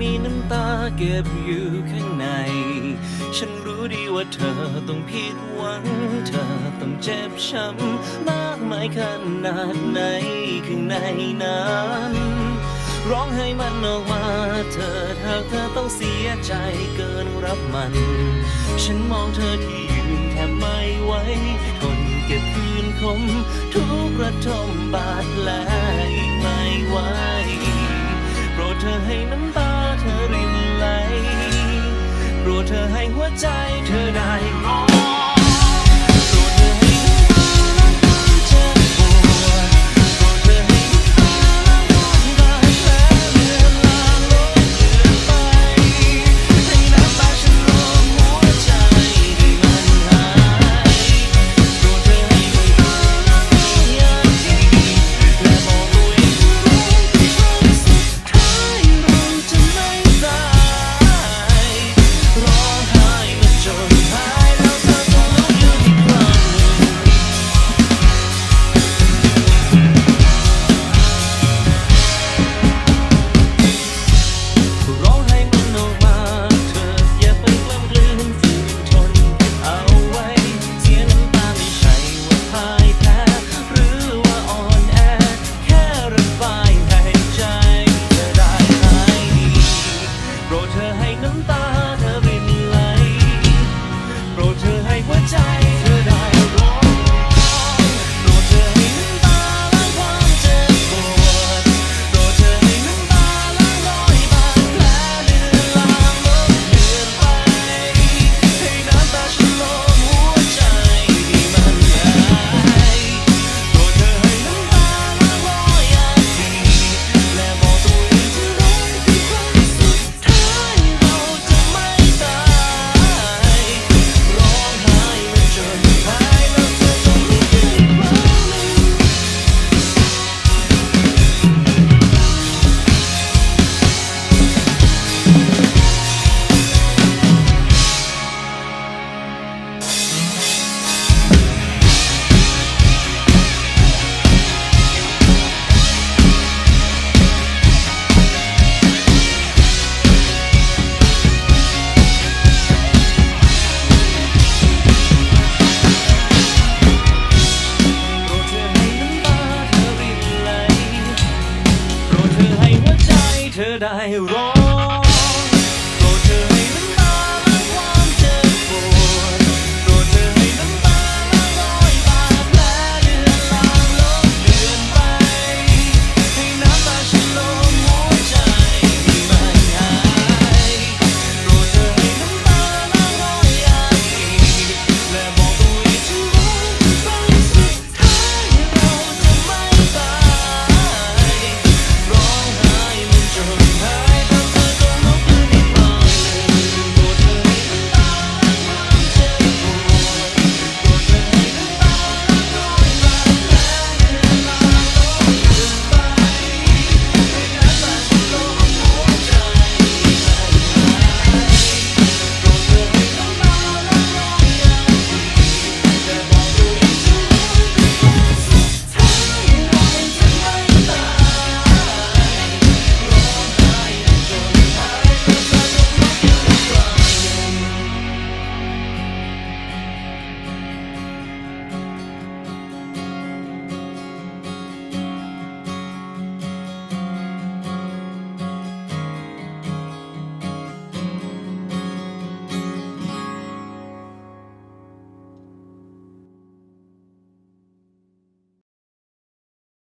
มีน้ำตาเก็บอยู่ข้างใน ฉันรู้ดีว่าเธอต้องผิดหวัง เธอต้องเจ็บช้ำมากมายขนาดไหนข้างในนั้นร้องให้มันออกมาเธอหากเธอต้องเสียใจเกินรับมัน ฉันมองเธอที่ยืนแทบไม่ไหวทนเก็บคืนคม ทุกระทมบาดแผลอีกไม่ไหว เธอให้หัวใจเธอได้ did I wrong?